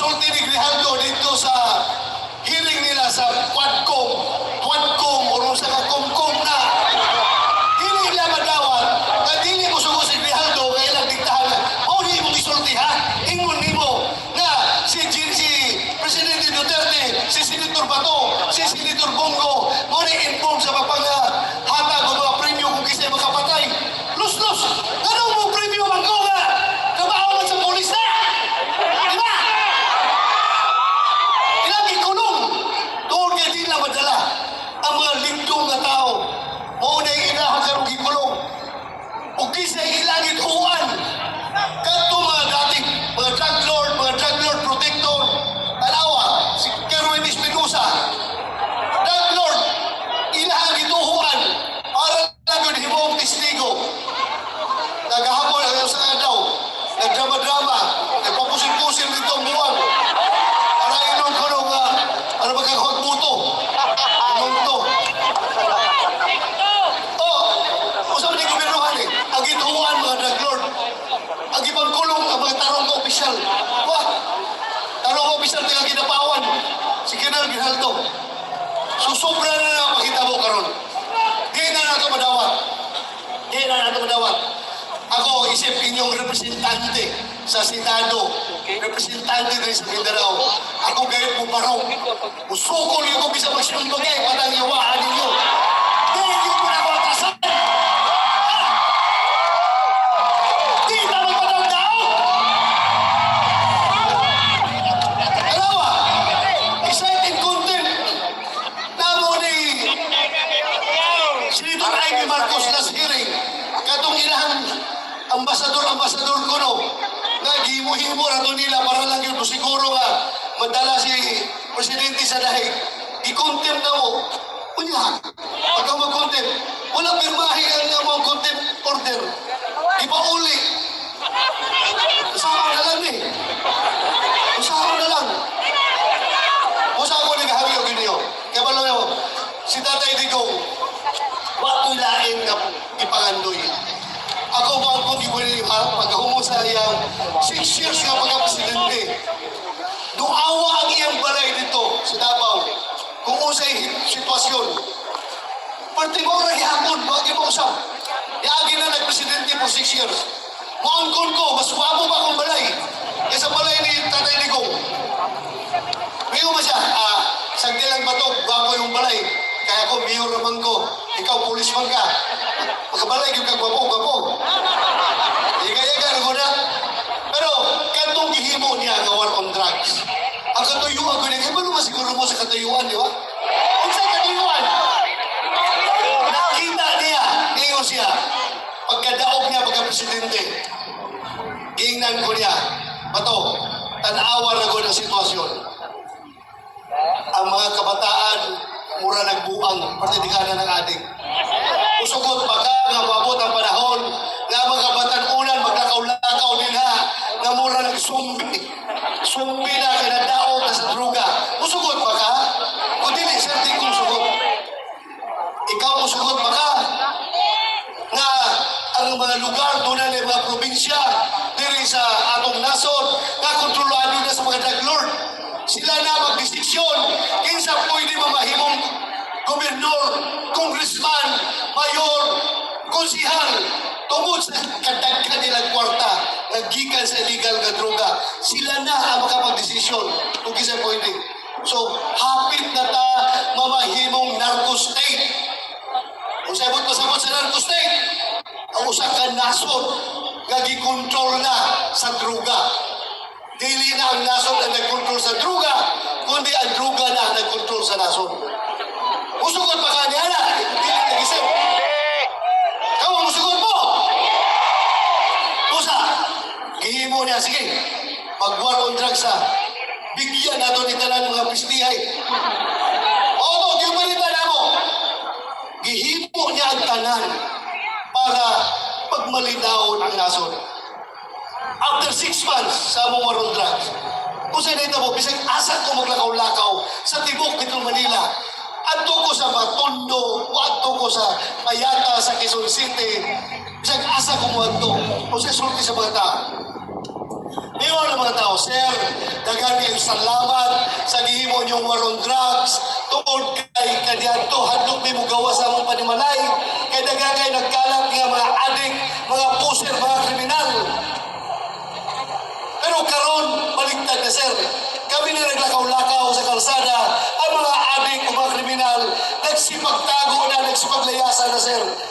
so tinigrihan ko dito sa hearing nila sa madala ang mga lindo nga tao. Mao na ilaha karong gipulong. Ug kisay ilangit uwan Opisyal taga ginapawan. Si General Grijaldo. Susubra na na ang makita mo karon. Di na nato madawat. Di na nato madawat. Ako, isip inyong representante sa Senado. Representante rin sa Mindanao. Ako gayet mo barong. Musukol yung kung bisa magsinumbag eh. Patang iwaan ninyo. Senator Ivy Marcos last hearing. Katong ilang ambasador-ambasador ko no. Nga gihimo-himo ra to nila para lang yun siguro nga madala si presidente sa dahig. I-contempt na mo. Unya, pagka mag-contempt, wala pirmahi ang mga contempt order. Ipauli. Usahaw na lang eh. Usahaw na lang. Usahaw ko naghahawi o ganyo. Kaya pala mo, si Tatay Digong, Wato'y lain na ipangandoy. Ako ba ang kundi ko rin ha, pagkahumo sa iyang six years nga pagka-presidente. Duawa ang iyang balay dito sa Davao. Kung usay sitwasyon. Parte mo rin hapon, bakit mo usap? Yagi na nag-presidente for six years. Maangkon ko, mas wapo pa akong balay. Kaysa balay ni Tatay Digong. Mayo ba siya? Ah, sagdi lang ba to? Gwapo yung balay. Kaya ako, mayor naman ko. Ikaw, policeman ka. Pagkabalay, yung kagwapo, gwapo. Iga-iga, ako na. Pero, kantong gihimo niya nga war on drugs. Ang katuyuan ko niya, kaya ba siguro mo sa katuyuan, di ba? Kung sa katuyuan, nakita niya, niyo siya, pagkadaog niya, pagka-presidente, Gingnan ko niya, bato, tanawa na ko ng sitwasyon. Ang mga kabataan, mura nagbuang, partidikana ng adik. Usugot baka nga mabot ang panahon nga mga kabataan unan maglakaw-lakaw din ha nga mura nagsumbi. Sumbi na kinadaot na sa druga. Usugot baka? Kung dili, sir, di kong sugot. Ikaw usugot baka? nga ang mga lugar doon na mga probinsya diri sa atong nasod na kontrolado na sa mga drug lord. Sila na magdesisyon kinsa pwede mamahimong gobernador, congressman, mayor, konsihal tungod sa kadaghan nilang kwarta naggikan sa illegal nga droga. Sila na ang makapagdesisyon kung kinsa pwede. So, hapit na ta mamahimong narco state. Kung sabot pasabot sa narco state, ang usa ka nasod nga gikontrol na sa druga. Dili na ang nasod ang nagkontrol sa druga, kundi ang druga na ang nagkontrol sa nasod. Musugot pa ka niya na, dili nag-isip. Kamu musugot mo! Usa, sige, mag-war on drugs ha. Bigyan nato ni tanan mga pistihay. Oto, gibalita na mo gihimo niya ang tanan para pagmalinaw ang nasod. After six months sa among warong drugs, kung sa nita mo, bisag asa ko maglakaw-lakaw sa tibok nitong Manila, adto ko sa Matondo, adto ko sa Payata, sa Quezon City, bisag asa ko mo adto, o sa sulti sa mga. Ngayon ang mga tao, Sir, dagan kayong salamat sa gihimo niyong warong drugs, tungkol kay kadiadto, hadlok may mugawa sa among panimalay, kay dagan kay nagkalat nga mga adik, mga puser, mga kriminal. Pero karon baliktad na, Sir. Kami na naglakaw-lakaw sa kalsada, ang mga adik mga kriminal, nagsipagtago na, nagsipaglayasan na, Sir.